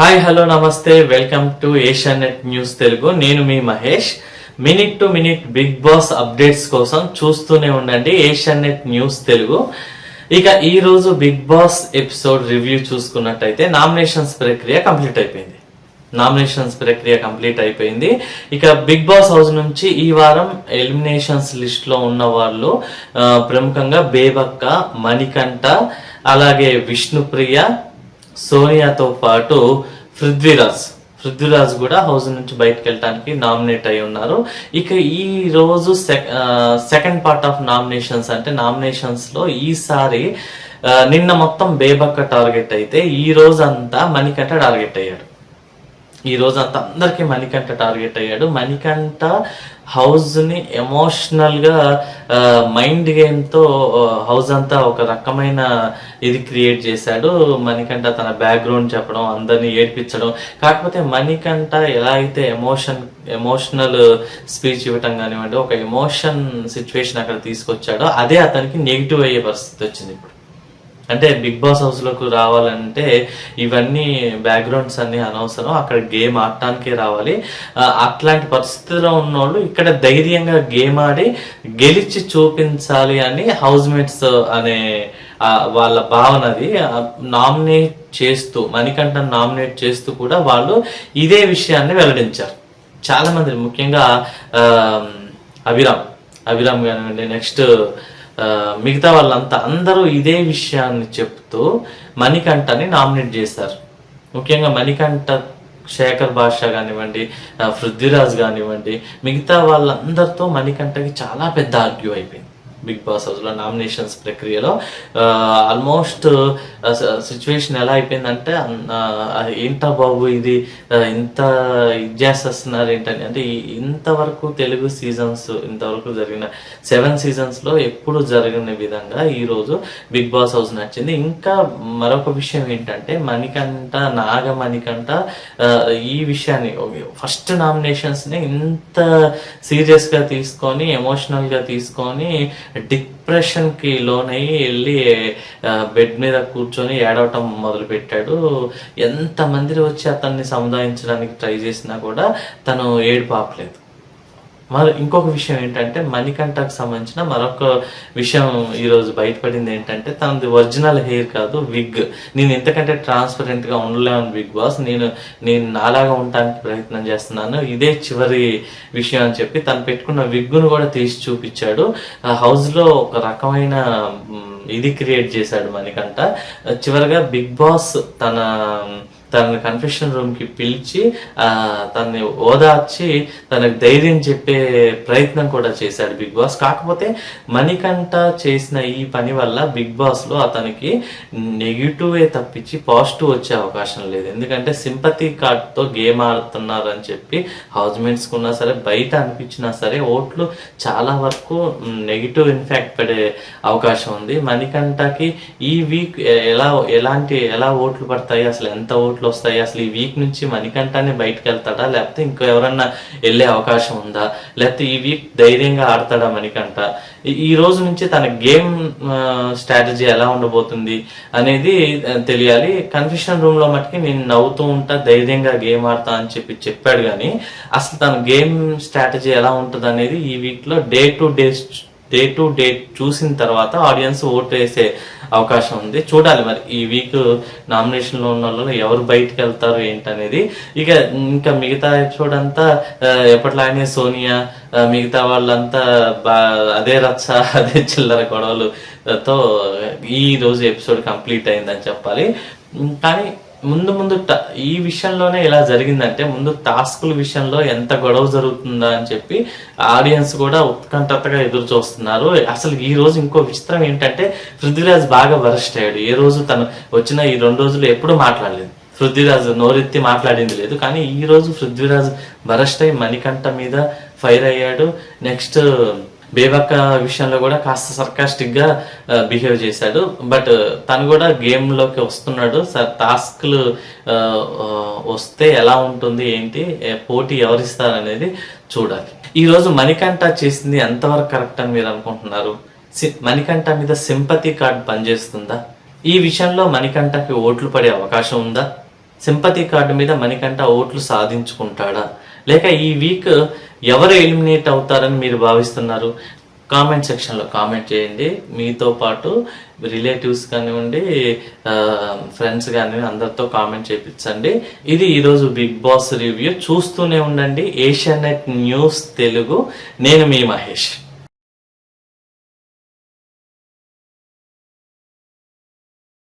Hi hello నమస్తే welcome to Asianet news Telugu. నేను మీ Mahesh. Minute to minute Bigg Boss updates కోసం చూస్తూనే ఉండండి ఏషియా నెట్ న్యూస్ తెలుగు. ఇక ఈ రోజు బిగ్ బాస్ ఎపిసోడ్ రివ్యూ చూసుకున్నట్టయితే నామినేషన్స్ ప్రక్రియ కంప్లీట్ అయిపోయింది. నామినేషన్స్ ప్రక్రియ కంప్లీట్ అయిపోయింది. ఇక బిగ్ బాస్ హౌస్ నుంచి ఈ వారం ఎలిమినేషన్స్ లిస్ట్లో ఉన్న వాళ్ళు ప్రముఖంగా బేబక్క మణికంఠ అలాగే విష్ణుప్రియ సోనియాతో పాటు పృథ్వీరాజ్. పృథ్వీరాజ్ కూడా హౌస్ నుంచి బయటకు వెళ్ళడానికి నామినేట్ అయి ఉన్నారు. ఇక ఈ రోజు సెకండ్ పార్ట్ ఆఫ్ నామినేషన్స్ అంటే నామినేషన్స్లో ఈసారి నిన్న మొత్తం బేబక్క టార్గెట్ అయితే ఈ రోజు అంతా మణికంఠ టార్గెట్ అయ్యాడు. ఈ రోజు అంత అందరికి మణికంఠ టార్గెట్ అయ్యాడు. మణికంఠ హౌస్ని ని ఎమోషనల్గా మైండ్ గేమ్తో హౌస్ అంతా ఒక రకమైన ఇది క్రియేట్ చేశాడు. మణికంఠ తన బ్యాక్గ్రౌండ్ చెప్పడం అందరిని ఏడ్పించడం. కాకపోతే మణికంఠ ఎలా అయితే ఎమోషన్ ఎమోషనల్ స్పీచ్ ఇవ్వటం కానివ్వండి ఒక ఎమోషన్ సిచ్యువేషన్ అక్కడ తీసుకొచ్చాడో అదే అతనికి నెగిటివ్ అయ్యే పరిస్థితి వచ్చింది ఇప్పుడు. అంటే బిగ్ బాస్ హౌస్లోకి రావాలంటే ఇవన్నీ బ్యాక్గ్రౌండ్స్ అన్ని అనవసరం. అక్కడ గేమ్ ఆడటానికే రావాలి. అట్లాంటి పరిస్థితిలో ఉన్నోళ్ళు ఇక్కడ ధైర్యంగా గేమ్ ఆడి గెలిచి చూపించాలి అని హౌస్ మేట్స్ అనే వాళ్ళ భావన అది. నామినేట్ చేస్తూ మణికంఠన్ నామినేట్ చేస్తూ కూడా వాళ్ళు ఇదే విషయాన్ని వెల్లడించారు. చాలా మంది ముఖ్యంగా అభిరామ్. అభిరామ్ కానివ్వండి నెక్స్ట్ మిగతా వాళ్ళంతా అందరూ ఇదే విషయాన్ని చెప్తూ మణికంఠని నామినేట్ చేశారు. ముఖ్యంగా మణికంఠ శేఖర్ భాష కానివ్వండి పృథ్వీరాజ్ కానివ్వండి మిగతా వాళ్ళందరితో మణికంఠకి చాలా పెద్ద ఆర్గ్యూ అయిపోయింది. బిగ్ బాస్ హౌస్లో నామినేషన్స్ ప్రక్రియలో. ఆల్మోస్ట్ సిచ్యువేషన్ ఎలా అయిపోయిందంటే ఏంటా బాబు ఇది ఇంత ఇది చేసేస్తున్నారు ఏంటని. అంటే ఇంతవరకు తెలుగు సీజన్స్ ఇంతవరకు జరిగిన సెవెన్ సీజన్స్లో ఎప్పుడు జరిగిన విధంగా ఈరోజు బిగ్ బాస్ హౌస్ నచ్చింది. ఇంకా మరొక విషయం ఏంటంటే మణికంఠ నాగ మణికంఠ ఈ విషయాన్ని ఫస్ట్ నామినేషన్స్ని ఇంత సీరియస్గా తీసుకొని ఎమోషనల్గా తీసుకొని డిప్రెషన్కి లోనయ్యి వెళ్ళి బెడ్ మీద కూర్చొని ఏడవటం మొదలు పెట్టాడు ఎంత మంది వచ్చి అతన్ని సముదాయించడానికి ట్రై చేసినా కూడా తను ఏడుపు ఆపలేదు. మరి ఇంకొక విషయం ఏంటంటే మణికంఠకు సంబంధించిన మరొక విషయం ఈరోజు బయటపడింది ఏంటంటే తనది ఒరిజినల్ హెయిర్ కాదు విగ్. నేను ఎంతకంటే ట్రాన్స్పరెంట్గా ఉండలేను బిగ్ బాస్. నేను నేను నాలాగా ఉండటానికి ప్రయత్నం చేస్తున్నాను. ఇదే చివరి విషయం అని చెప్పి తను పెట్టుకున్న విగ్గును కూడా తీసి చూపించాడు. హౌస్లో ఒక రకమైన ఇది క్రియేట్ చేశాడు మణికంఠ. చివరిగా బిగ్ బాస్ తన తనని కన్ఫెషన్ రూమ్కి పిలిచి తనని ఓదార్చి తనకు ధైర్యం చెప్పే ప్రయత్నం కూడా చేశాడు బిగ్ బాస్. కాకపోతే మణికంఠ చేసిన ఈ పని వల్ల బిగ్ బాస్లో అతనికి నెగిటివ్ తప్పించి పాజిటివ్ వచ్చే అవకాశం లేదు. ఎందుకంటే సింపతి కార్డ్తో గేమ్ ఆడుతున్నారని చెప్పి హౌస్ మేట్స్ సరే బయట అనిపించినా సరే ఓట్లు చాలా వరకు నెగిటివ్ ఇన్ఫాక్ట్ పడే అవకాశం ఉంది. మణికంఠకి ఈ వీక్ ఎలా ఎలాంటి ఎలా ఓట్లు పడతాయి అసలు ఎంత ఓట్లు వస్తాయి. అసలు ఈ వీక్ నుంచి మణికంఠనే బయటకు వెళ్తాడా లేకపోతే ఇంకో ఎవరన్నా వెళ్ళే అవకాశం ఉందా? లేకపోతే ఈ వీక్ ధైర్యంగా ఆడతాడా మణికంఠ? ఈ- రోజు నుంచి తన గేమ్ స్ట్రాటజీ ఎలా ఉండబోతుంది అనేది తెలియాలి. కన్ఫ్యూషన్ రూమ్లో మటుకి నేను నవ్వుతూ ఉంటా ధైర్యంగా గేమ్ ఆడతా అని చెప్పి చెప్పాడు కానీ అసలు తన గేమ్ స్ట్రాటజీ ఎలా ఉంటుంది అనేది ఈ వీక్లో day to day day to day చూసిన తర్వాత ఆడియన్స్ ఓటు వేసే అవకాశం ఉంది. చూడాలి మరి ఈ వీక్ నామినేషన్లో ఉన్న వాళ్ళు ఎవరు బయటకు వెళ్తారు ఏంటనేది. ఇక ఇంకా మిగతా ఎపిసోడ్ అంతా ఎప్పట్లానే సోనియా మిగతా వాళ్ళంతా బా అదే రచ్చ అదే చిల్లర గొడవలతో ఈ రోజు ఎపిసోడ్ కంప్లీట్ అయిందని చెప్పాలి. కానీ ముందు ముందు ట- ఈ విషయంలోనే ఇలా జరిగిందంటే ముందు టాస్కుల విషయంలో ఎంత గొడవ జరుగుతుందా అని చెప్పి ఆడియన్స్ కూడా ఉత్కంఠతగా ఎదురు చూస్తున్నారు. అసలు ఈ రోజు ఇంకో విచిత్రం ఏంటంటే పృథ్వీరాజ్ బాగా వరస్ట్ అయ్యాడు. ఏ రోజు తను వచ్చిన ఈ రెండు రోజులు ఎప్పుడూ మాట్లాడలేదు. పృథ్వీరాజ్ నోరెత్తి మాట్లాడింది లేదు. కానీ ఈ రోజు పృథ్వీరాజ్ వరస్ట్ అయి మణికంఠ మీద ఫైర్ అయ్యాడు. నెక్స్ట్ బేబక్క విషయంలో కూడా కాస్త సర్కాస్టిక్గా బిహేవ్ చేశాడు. బట్ తను కూడా గేమ్లోకి వస్తున్నాడు. సార్ టాస్క్లు వస్తే ఎలా ఉంటుంది ఏంటి పోటీ ఎవరిస్తారు అనేది చూడాలి. ఈ రోజు మణికంఠ చేసింది ఎంతవరకు కరెక్ట్ అని మీరు అనుకుంటున్నారు? సి- మణికంఠ మీద సింపతి కార్డ్ పనిచేస్తుందా? ఈ విషయంలో మణికంఠకి ఓట్లు పడే అవకాశం ఉందా? సింపతి కార్డు మీద మణికంఠ ఓట్లు సాధించుకుంటాడా? లేక ఈ వీక్ ఎవరు ఎలిమినేట్ అవుతారని మీరు భావిస్తున్నారు? కామెంట్ సెక్షన్లో కామెంట్ చేయండి. మీతో పాటు రిలేటివ్స్ కానివ్వండి ఫ్రెండ్స్ కానివ్వండి అందరితో కామెంట్ చేయించండి ఇది ఈరోజు బిగ్ బాస్ రివ్యూ. చూస్తూనే ఉండండి. Asianet news Telugu. నేను మీ మహేష్.